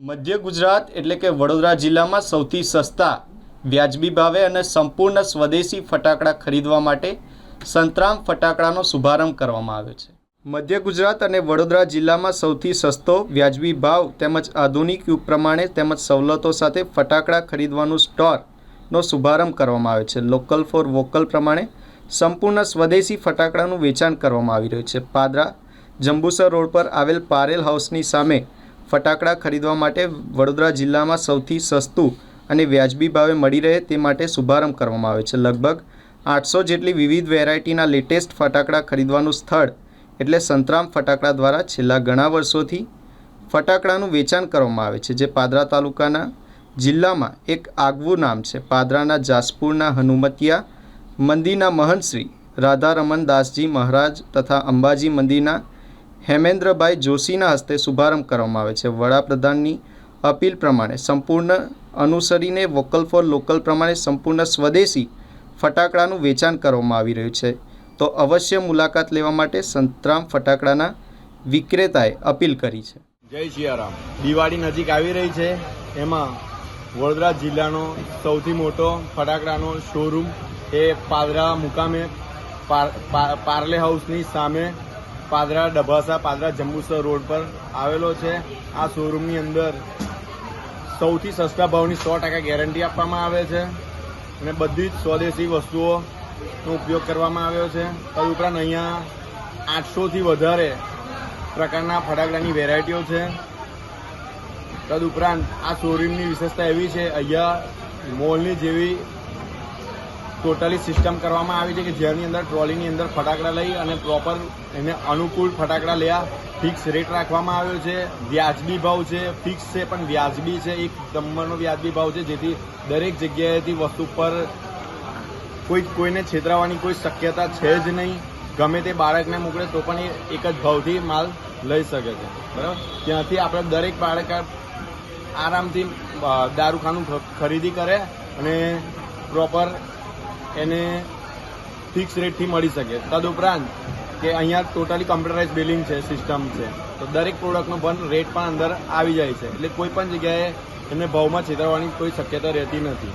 મધ્ય ગુજરાત એટલે કે વડોદરા જિલ્લામાં સૌથી સસ્તા વ્યાજબી ભાવે અને સંપૂર્ણ સ્વદેશી ફટાકડા ખરીદવા માટે સંતરામ ફટાકડાનો શુભારંભ કરવામાં આવ્યો છે. મધ્ય ગુજરાત અને વડોદરા જિલ્લામાં સૌથી સસ્તો વ્યાજબી ભાવ તેમજ આધુનિક યુગ પ્રમાણે તેમજ સવલતો સાથે ફટાકડા ખરીદવાનું સ્ટોરનો શુભારંભ કરવામાં આવ્યો છે. લોકલ ફોર વોકલ પ્રમાણે સંપૂર્ણ સ્વદેશી ફટાકડાનું વેચાણ કરવામાં આવી રહ્યું છે. પાદરા જંબુસર રોડ પર આવેલ પારેલ હાઉસની સામે ફટાકડા ખરીદવા માટે વડોદરા જિલ્લામાં સૌથી સસ્તું અને વ્યાજબી ભાવે મળી રહે તે માટે શુભારંભ કરવામાં આવે છે. લગભગ આઠસો જેટલી વિવિધ વેરાયટીના લેટેસ્ટ ફટાકડા ખરીદવાનું સ્થળ એટલે સંતરામ ફટાકડા દ્વારા છેલ્લા ઘણા વર્ષોથી ફટાકડાનું વેચાણ કરવામાં આવે છે, જે પાદરા તાલુકાના જિલ્લામાં એક આગવું નામ છે. પાદરાના જાસપુરના હનુમતિયા મંદિરના મહંતશ્રી શ્રી રાધારમન દાસજી મહારાજ તથા અંબાજી મંદિરના હેમેન્દ્રભાઈ જોશીના હસ્તે શુભારંભ કરવામાં આવે છે. વડાપ્રધાનની અપીલ પ્રમાણે સંપૂર્ણ અનુસરીને વોકલ ફોર લોકલ પ્રમાણે સંપૂર્ણ સ્વદેશી ફટાકડાનું વેચાણ કરવામાં આવી રહ્યું છે. તો અવશ્ય મુલાકાત લેવા માટે સંતરામ ફટાકડાના વિક્રેતાએ અપીલ કરી છે. જય સિયારામ દિવાળી નજીક આવી રહી છે. એમાં વડોદરા જિલ્લાનો સૌથી મોટો ફટાકડાનો શોરૂમ એ પાદરા મુકામે પાર્લે હાઉસની સામે પાદરા, ડભાસા, પાદરા જંબુસર રોડ પર આવેલો છે. આ શોરૂમની અંદર સૌથી સસ્તા ભાવની સો ટકા ગેરંટી આપવામાં આવે છે અને બધી જ સ્વદેશી વસ્તુઓનો ઉપયોગ કરવામાં આવ્યો છે. તદુપરાંત અહીંયા આઠસોથી વધારે પ્રકારના ફટાકડાની વેરાયટીઓ છે. તદુપરાંત આ શોરૂમની વિશેષતા એવી છે, અહીંયા મોલની જેવી ટોટલી સિસ્ટમ કરવામાં આવી છે કે જેની અંદર ટ્રોલીની અંદર ફટાકડા લઈ અને પ્રોપર એને અનુકૂળ ફટાકડા લેવા ફિક્સ રેટ રાખવામાં આવ્યો છે, વ્યાજબી ભાવ છે, ફિક્સ છે, પણ વ્યાજબી છે, એક નંબરનો વ્યાજબી ભાવ છે, જેથી દરેક જગ્યાએથી વસ્તુ પર કોઈ કોઈને છેતરાવાની કોઈ શક્યતા છે જ નહીં. ગમે તે બાળકને મોકલે તો પણ એ એક જ ભાવથી માલ લઈ શકે છે. બરાબર? ત્યાંથી આપણે દરેક બાળક આરામથી દારૂખાનું ખરીદી કરે અને પ્રોપર એને ફિક્સ રેટથી મળી શકે. તદુપરાંત કે અહીંયા ટોટલી કમ્પ્યુટરાઇઝ બિલિંગ છે સિસ્ટમ છે. તો દરેક પ્રોડક્ટનો પણ રેટ પણ અંદર આવી જાય છે. એટલે કોઈ પણ જગ્યાએ એમને ભાવમાં છેતરવાની કોઈ શક્યતા રહેતી નથી.